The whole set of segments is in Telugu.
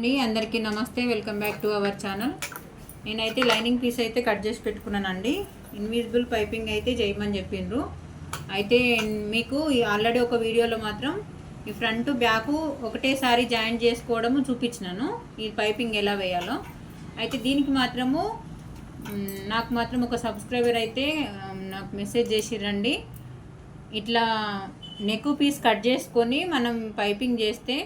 అండి అందరికీ నమస్తే welcome back to our channel. నేనైతే లైనింగ్ పీస్ అయితే కట్ చేసి పెట్టుకున్నానండి. ఇన్విజిబుల్ పైపింగ్ అయితే చేయమని చెప్పిండ్రు. అయితే మీకు ఆల్రెడీ ఒక వీడియోలో మాత్రం ఈ ఫ్రంట్ బ్యాక్ ఒకటేసారి జాయిన్ చేసుకోవడము చూపించినాను. ఈ పైపింగ్ ఎలా వేయాలో. అయితే దీనికి మాత్రము నాకు మాత్రం ఒక సబ్స్క్రైబర్ అయితే నాకు మెసేజ్ చేసిరండి. ఇట్లా నెక్ పీస్ కట్ చేసుకొని మనం పైపింగ్ చేస్తే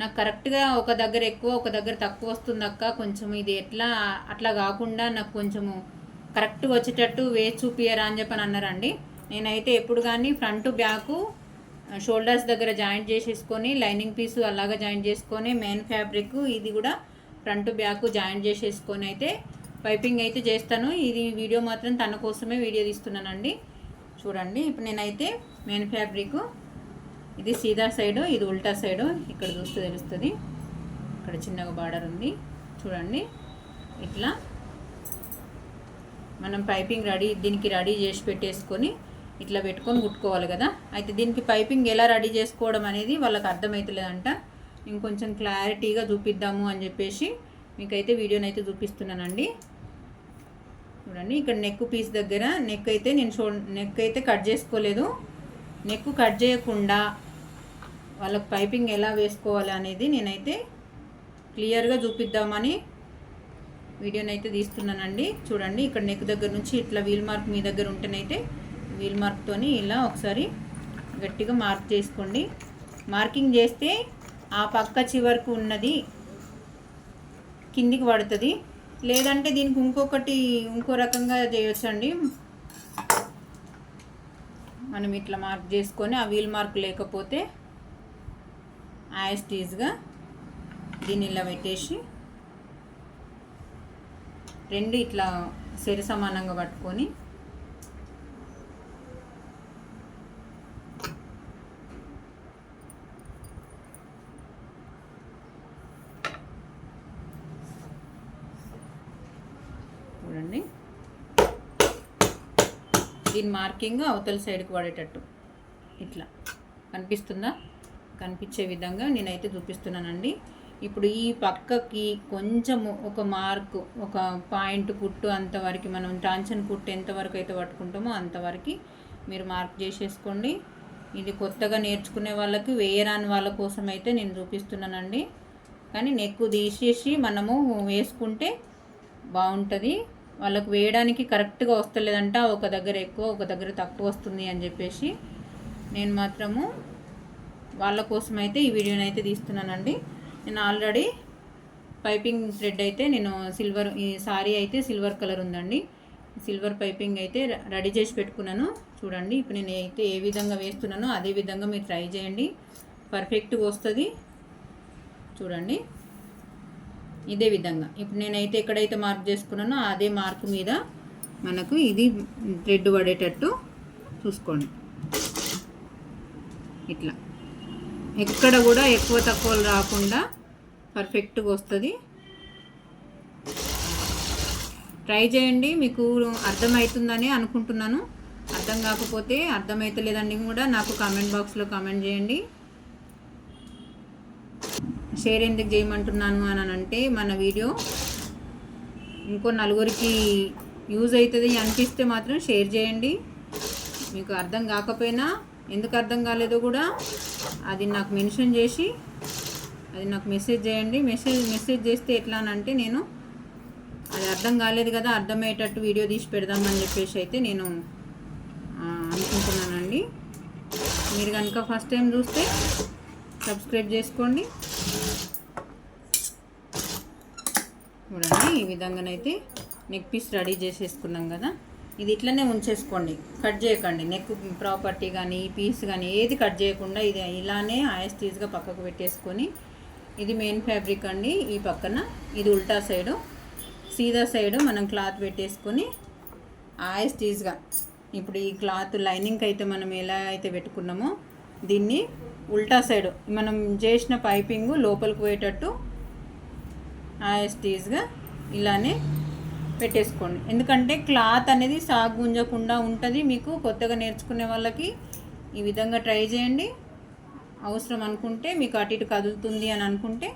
నాకు కరెక్ట్గా ఒక దగ్గర ఎక్కువ ఒక దగ్గర తక్కువ వస్తుంది అక్క కొంచెం ఇది ఎట్లా అట్లా కాకుండా నాకు కొంచెము కరెక్ట్గా వచ్చేటట్టు వే చూపియరా అని చెప్పని అన్నారండి. నేనైతే ఎప్పుడు కానీ ఫ్రంట్ బ్యాక్ షోల్డర్స్ దగ్గర జాయింట్ చేసేసుకొని లైనింగ్ పీసు అలాగా జాయింట్ చేసుకొని మెయిన్ ఫ్యాబ్రిక్ ఇది కూడా ఫ్రంట్ బ్యాక్ జాయింట్ చేసేసుకొని అయితే పైపింగ్ అయితే చేస్తాను. ఇది వీడియో మాత్రం తన కోసమే వీడియో తీస్తున్నానండి. చూడండి ఇప్పుడు నేనైతే మెయిన్ ఫ్యాబ్రిక్ ఇది సీదా సైడు ఇది ఉల్టా సైడు ఇక్కడ చూస్తే తెలుస్తుంది. ఇక్కడ చిన్నగా బార్డర్ ఉంది. చూడండి. ఇట్లా మనం పైపింగ్ రెడీ దీనికి రెడీ చేసి పెట్టేసుకొని ఇట్లా పెట్టుకొని కుట్టుకోవాలి కదా. అయితే దీనికి పైపింగ్ ఎలా రెడీ చేసుకోవడం అనేది వాళ్ళకి అర్థమవుతలేదంట ఇంకొంచెం క్లారిటీగా చూపిద్దాము అని చెప్పేసి మీకైతే వీడియోని అయితే చూపిస్తున్నానండి. చూడండి. ఇక్కడ నెక్ పీస్ దగ్గర నెక్ అయితే నేను షో నెక్ అయితే కట్ చేసుకోలేదు. నెక్ కట్ చేయకుండా వాళ్ళకి పైపింగ్ ఎలా వేసుకోవాలి అనేది నేనైతే క్లియర్గా చూపిద్దామని వీడియోని అయితే తీస్తున్నానండి. చూడండి ఇక్కడ నెక్ దగ్గర నుంచి ఇట్లా వీల్ మార్క్ మీ దగ్గర ఉంటేనైతే వీల్ మార్క్తోని ఇలా ఒకసారి గట్టిగా మార్క్ చేసుకోండి. మార్కింగ్ చేస్తే ఆ పక్క చివరకు ఉన్నది కిందికి పడుతుంది. లేదంటే దీనికి ఇంకొకటి ఇంకో రకంగా చేయొచ్చండి. మనం ఇట్లా మార్క్ చేసుకొని ఆ వీల్ మార్క్ లేకపోతే యాస్టీజ్గా దీన్ని ఇలా పెట్టేసి రెండు ఇట్లా సరి సమానంగా పట్టుకొని చూడండి దీని మార్కింగ్ అవతల సైడ్కి పడేటట్టు ఇట్లా. కనిపిస్తుందా? కనిపించే విధంగా నేనైతే చూపిస్తున్నానండి. ఇప్పుడు ఈ పక్కకి కొంచెము ఒక మార్క్ ఒక పాయింట్ కుట్టు అంతవరకు మనం టాంచన్ కుట్టు ఎంతవరకు అయితే పట్టుకుంటామో అంతవరకు మీరు మార్క్ చేసేసుకోండి. ఇది కొత్తగా నేర్చుకునే వాళ్ళకి వేయరాని వాళ్ళ కోసం అయితే నేను చూపిస్తున్నానండి. కానీ నెక్కు తీసేసి మనము వేసుకుంటే బాగుంటుంది. వాళ్ళకు వేయడానికి కరెక్ట్గా వస్తలేదంట ఒక దగ్గర ఎక్కువ ఒక దగ్గర తక్కువ వస్తుంది అని చెప్పేసి నేను మాత్రము వాళ్ళ కోసం అయితే ఈ వీడియోని అయితే తీస్తున్నానండి. నేను ఆల్రెడీ పైపింగ్ థ్రెడ్ అయితే నేను సిల్వర్ ఈ సారీ అయితే సిల్వర్ కలర్ ఉందండి. సిల్వర్ పైపింగ్ అయితే రెడీ చేసి పెట్టుకున్నాను. చూడండి ఇప్పుడు నేను అయితే ఏ విధంగా వేస్తున్నానో అదే విధంగా మీరు ట్రై చేయండి. పర్ఫెక్ట్గా వస్తుంది. చూడండి. ఇదే విధంగా. ఇప్పుడు నేనైతే ఎక్కడైతే మార్క్ చేసుకున్నానో అదే మార్క్ మీద మనకు ఇది థ్రెడ్ పడేటట్టు చూసుకోండి. ఇట్లా. ఎక్కడ కూడా ఎక్కువ తక్కువలు రాకుండా పర్ఫెక్ట్గా వస్తుంది. ట్రై చేయండి మీకు అర్థమవుతుందని అనుకుంటున్నాను. అర్థం కాకపోతే అర్థమవుతలేదని కూడా నాకు కామెంట్ బాక్స్లో కామెంట్ చేయండి. షేర్ ఎందుకు చేయమంటున్నాను అని అంటే మన వీడియో ఇంకో నలుగురికి యూజ్ అవుతుంది అనిపిస్తే మాత్రం షేర్ చేయండి. మీకు అర్థం కాకపోయినా ఎందుకు అర్థం కాలేదో కూడా అది నాకు మెన్షన్ చేసి అది నాకు మెసేజ్ చేయండి. మెసేజ్ మెసేజ్ చేస్తే ఎట్లా అని అంటే నేను అది అర్థం కాలేదు కదా అర్థమయ్యేటట్టు వీడియో తీసి పెడదామని చెప్పేసి అయితే నేను అనుకుంటున్నానండి. మీరు కనుక ఫస్ట్ టైం చూస్తే సబ్స్క్రైబ్ చేసుకోండి. చూడండి ఈ విధంగానైతే నెక్ పీస్ రెడీ చేసేసుకున్నాం కదా. ఇది ఇట్లనే ఉంచేసుకోండి కట్ చేయకండి. నెక్ ప్రాపర్టీ కానీ ఈ పీస్ కానీ ఏది కట్ చేయకుండా ఇది ఇలానే ఆయస్తీజ్గా పక్కకు పెట్టేసుకొని ఇది మెయిన్ ఫ్యాబ్రిక్ అండి. ఈ పక్కన ఇది ఉల్టా సైడు సీదా సైడు మనం క్లాత్ పెట్టేసుకొని ఆయస్తీజ్గా ఇప్పుడు ఈ క్లాత్ లైనింగ్ అయితే మనం ఎలా అయితే పెట్టుకున్నామో దీన్ని ఉల్టా సైడ్ మనం చేసిన పైపింగ్ లోపలికి పోయేటట్టు ఆయస్టీజ్గా ఇలానే పెట్టేసుకోండి. ఎందుకంటే క్లాత్ అనేది సాగు గుంజకుండా ఉంటుంది మీకు కొత్తగా నేర్చుకునే వాళ్ళకి ఈ విధంగా ట్రై చేయండి. అవసరం అనుకుంటే మీకు అటు ఇటు కదులుతుంది అని అనుకుంటే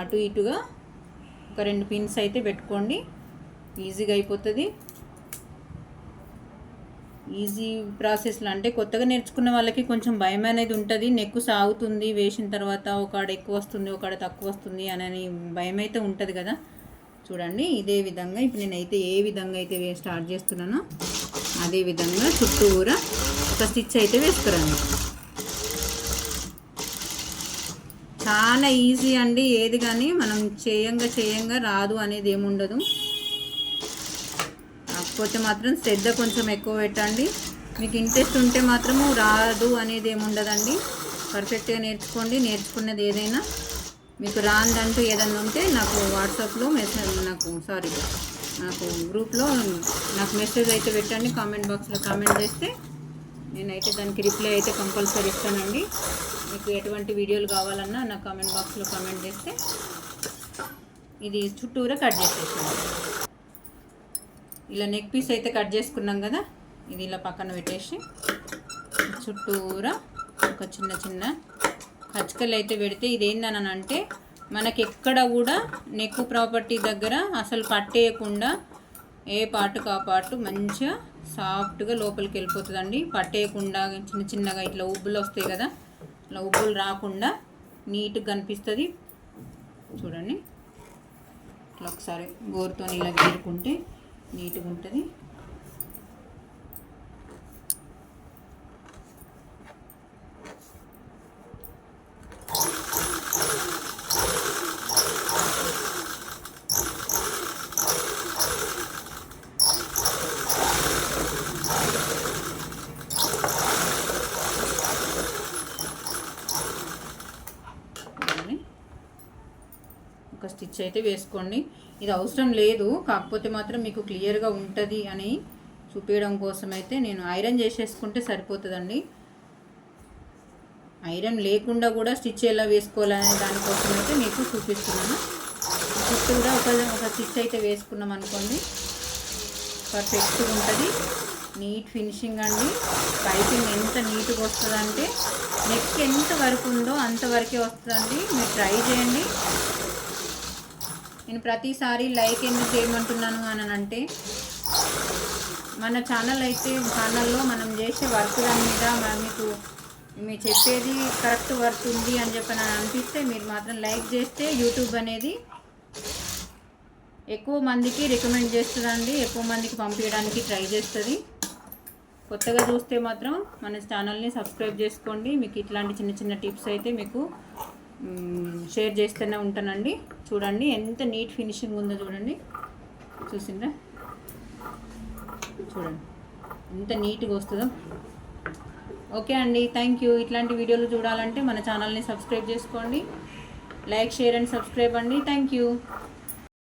అటు ఇటుగా ఒక రెండు పిన్స్ అయితే పెట్టుకోండి. ఈజీగా అయిపోతుంది. ఈజీ ప్రాసెస్లో అంటే కొత్తగా నేర్చుకున్న వాళ్ళకి కొంచెం భయం అనేది ఉంటుంది. నెక్కు సాగుతుంది వేసిన తర్వాత ఒకడ ఎక్కువ వస్తుంది ఒకడ తక్కువ వస్తుంది అని భయం అయితే ఉంటుంది కదా. చూడండి ఇదే విధంగా ఇప్పుడు నేనైతే ఏ విధంగా అయితే వే- స్టార్ట్ చేస్తున్నానో అదే విధంగా చుట్టూరా ఒక స్టిచ్ అయితే వేసుకురండి చాలా ఈజీ అండి. ఏది కానీ మనం చేయంగా చేయంగా రాదు అనేది ఏముండదు. లేకపోతే మాత్రం శ్రద్ధ కొంచెం ఎక్కువ పెట్టండి. మీకు ఇంట్రెస్ట్ ఉంటే మాత్రము రాదు అనేది ఏముండదండి. పర్ఫెక్ట్గా నేర్చుకోండి. నేర్చుకున్నది ఏదైనా మీకు రాందంటూ ఏదైనా ఉంటే నాకు వాట్సాప్లో మెసేజ్ నాకు సారీ నాకు గ్రూప్లో నాకు మెసేజ్ అయితే పెట్టండి. కామెంట్ బాక్స్లో కామెంట్ చేస్తే నేనైతే దానికి రిప్లై అయితే కంపల్సరీ ఇస్తానండి. మీకు ఎటువంటి వీడియోలు కావాలన్నా నా కామెంట్ బాక్స్లో కామెంట్ చేస్తే ఇది చుట్టూరా కట్ చేసేసాను ఇలా నెక్ పీస్ అయితే కట్ చేసుకున్నాం కదా ఇది ఇలా పక్కన పెట్టేసి చుట్టూరా ఒక చిన్న చిన్న కచ్చకలు అయితే పెడితే ఇది అంటే మనకి ఎక్కడ కూడా నెక్ ప్రాపర్టీ దగ్గర అసలు పట్టేయకుండా ఏ పార్ట్ ఆ పాటు మంచిగా సాఫ్ట్గా లోపలికి వెళ్ళిపోతుందండి. పట్టేయకుండా చిన్న చిన్నగా ఇట్లా ఉబ్బులు వస్తాయి కదా ఇట్లా ఉబ్బులు రాకుండా నీట్గా కనిపిస్తుంది. చూడండి. ఇట్లా ఒకసారి గోరుతో ఇలా గీరుకుంటే నీట్గా ఉంటుంది చూడండి. ఒక స్టిచ్ అయితే వేసుకోండి. ఇది అవసరం లేదు. కాకపోతే మాత్రం మీకు క్లియర్గా ఉంటుంది అని చూపించడం కోసం అయితే నేను ఐరన్ చేసేసుకుంటే సరిపోతుందండి. ఐరన్ లేకుండా కూడా స్టిచ్ ఎలా వేసుకోవాలనే దానికోసం అయితే మీకు చూపిస్తున్నాను. స్టిచ్ కూడా ఒక ఒక స్టిచ్ అయితే వేసుకున్నాం అనుకోండి. పర్ఫెక్ట్గా ఉంటుంది. నీట్ ఫినిషింగ్ అండి. పైపింగ్ ఎంత నీట్గా వస్తుందంటే నెక్ ఎంత వరకు ఉందో అంతవరకే వస్తుందండి. మీరు ట్రై చేయండి. నేను ప్రతిసారి లైక్ ఎందుకు చేయమంటున్నాను అని అంటే మన ఛానల్ అయితే ఛానల్లో మనం చేసే వర్క్ దాని మీద మీకు మీరు చెప్పేది కరెక్ట్ వర్క్ ఉంది అని చెప్పి అని అనిపిస్తే మీరు మాత్రం లైక్ చేస్తే యూట్యూబ్ అనేది ఎక్కువ మందికి రికమెండ్ చేస్తుందండి ఎక్కువ మందికి పంపించడానికి ట్రై చేస్తుంది. కొత్తగా చూస్తే మాత్రం మన ఛానల్ని సబ్స్క్రైబ్ చేసుకోండి. మీకు ఇట్లాంటి చిన్న చిన్న టిప్స్ అయితే మీకు షేర్ చేస్తూనే ఉంటానండి. చూడండి ఎంత నీట్ ఫినిషింగ్ ఉందో చూడండి. చూసిందా? చూడండి ఎంత నీట్గా వస్తుందో. ఓకే అండి థ్యాంక్ యూ. ఇట్లాంటి వీడియోలు చూడాలంటే మన ఛానల్ని సబ్స్క్రైబ్ చేసుకోండి. లైక్ షేర్ అండ్ సబ్స్క్రైబ్ అండి. Thank you.